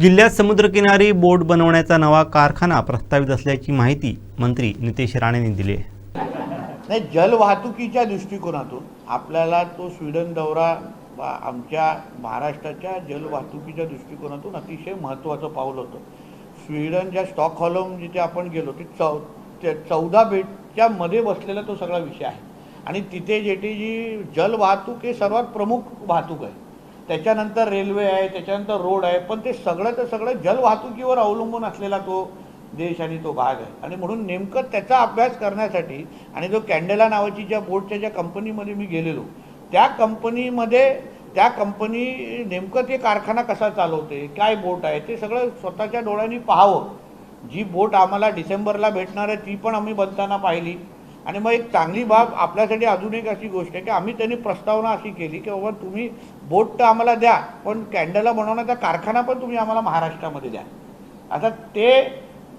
जिल्ह्यात समुद्रकिनारी बोट बनवण्याचा नवा कारखाना प्रस्तावित असल्याची माहिती मंत्री नितेश राणेंनी दिली आहे. नाही जलवाहतुकीच्या दृष्टिकोनातून आपल्याला तो स्वीडन दौरा आमच्या महाराष्ट्राच्या जलवाहतुकीच्या दृष्टिकोनातून अतिशय महत्त्वाचं पाऊल होतं. स्वीडनच्या स्टॉकहोलम जिथे आपण गेलो ते चौ चौदा बेटच्या मध्ये बसलेला तो सगळा विषय आहे. आणि तिथे जेटी जी जलवाहतूक हे सर्वात प्रमुख वाहतूक आहे. त्याच्यानंतर रेल्वे आहे त्याच्यानंतर रोड आहे पण ते सगळं तर सगळं जलवाहतुकीवर अवलंबून असलेला तो देश आणि तो भाग आहे. आणि म्हणून नेमकं त्याचा अभ्यास करण्यासाठी आणि जो कॅन्डेला नावाची ज्या बोटच्या ज्या कंपनीमध्ये मी गेलेलो त्या कंपनीमध्ये त्या कंपनी नेमकं ते कारखाना कसा चालवते काय बोट आहे ते सगळं स्वतःच्या डोळ्यांनी पाहावं. जी बोट आम्हाला डिसेंबरला भेटणार आहे ती पण आम्ही बनताना पाहिली. आणि मग एक चांगली बाब आपल्यासाठी अजून एक अशी गोष्ट आहे की आम्ही त्यांनी प्रस्तावना अशी केली की बाबा तुम्ही बोट तर आम्हाला द्या पण कॅन्डला बनवण्याचा कारखाना पण तुम्ही आम्हाला महाराष्ट्रामध्ये द्या. आता ते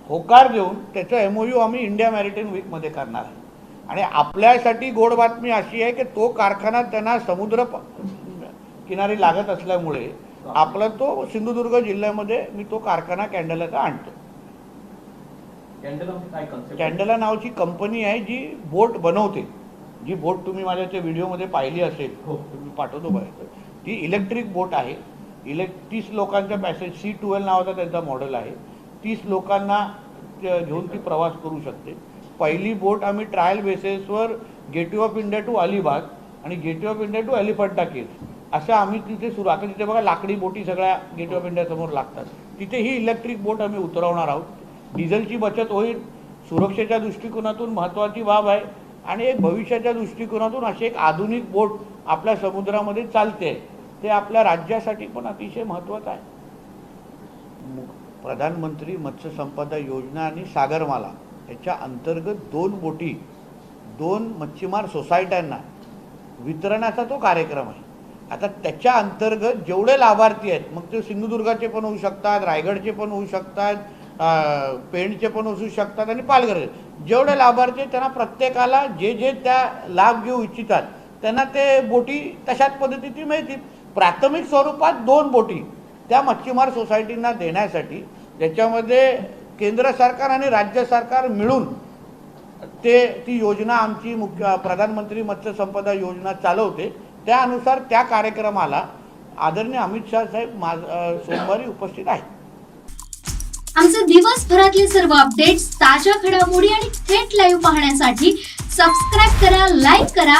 होकार देऊन त्याचं एम ओ यू आम्ही इंडिया मॅरिटाईम वीकमध्ये करणार आहे. आणि आपल्यासाठी गोड बातमी अशी आहे की तो कारखाना त्यांना समुद्र किनारी लागत असल्यामुळे आपला तो सिंधुदुर्ग जिल्ह्यामध्ये मी तो कारखाना कॅन्डलाचा आणतो. कॅन्डला नावाची कंपनी आहे जी बोट बनवते. जी बोट तुम्ही माझ्या त्या व्हिडिओमध्ये पाहिली असेल. तुम्ही पाठवतो बघायचं ती इलेक्ट्रिक बोट आहे. इलेक् तीस लोकांच्या पॅसेज सी ट्वेल्व नावाचा त्यांचा मॉडेल आहे. तीस लोकांना घेऊन ती प्रवास करू शकते. पहिली बोट आम्ही ट्रायल बेसिसवर gateway of India to Alibag आणि gateway of India to Elephanta caves असं आम्ही तिथे सुरू आता तिथे बघा लाकडी बोटी सगळ्या गेटवे ऑफ इंडियासमोर लागतात. तिथे ही इलेक्ट्रिक बोट आम्ही उतरवणार आहोत. डिझेलची बचत होईल. सुरक्षेच्या दृष्टिकोनातून महत्त्वाची बाब आहे. आणि एक भविष्याच्या दृष्टिकोनातून अशी एक आधुनिक बोट आपल्या समुद्रामध्ये चालते. आहे ते आपल्या राज्यासाठी पण अतिशय महत्त्वाचं आहे. प्रधानमंत्री मत्स्य संपदा योजना आणि सागरमाला याच्या अंतर्गत दोन बोटी दोन मच्छीमार सोसायट्यांना वितरणाचा तो कार्यक्रम आहे. आता त्याच्या अंतर्गत जेवढे लाभार्थी आहेत मग ते सिंधुदुर्गाचे पण होऊ शकतात रायगडचे पण होऊ शकतात पेणचे पण असू शकतात आणि पालघरचे जेवढे लाभार्थी आहेत त्यांना प्रत्येकाला जे जे त्या लाभ घेऊ इच्छितात त्यांना ते बोटी तशाच पद्धतीची मिळतील. प्राथमिक स्वरूपात दोन बोटी त्या मच्छीमार सोसायटींना देण्यासाठी ज्याच्यामध्ये केंद्र सरकार आणि राज्य सरकार मिळून ते ती योजना आमची मुख्य प्रधानमंत्री मत्स्य संपदा योजना चालवते. त्यानुसार त्या कार्यक्रमाला आदरणीय अमित शाह साहेब मा सोमवारी उपस्थित आहेत. आमचे दिवसभरातले सर्व अपडेट्स ताज्या घडामोडी आणि थेट लाईव्ह पाहण्यासाठी सबस्क्राईब करा लाईक करा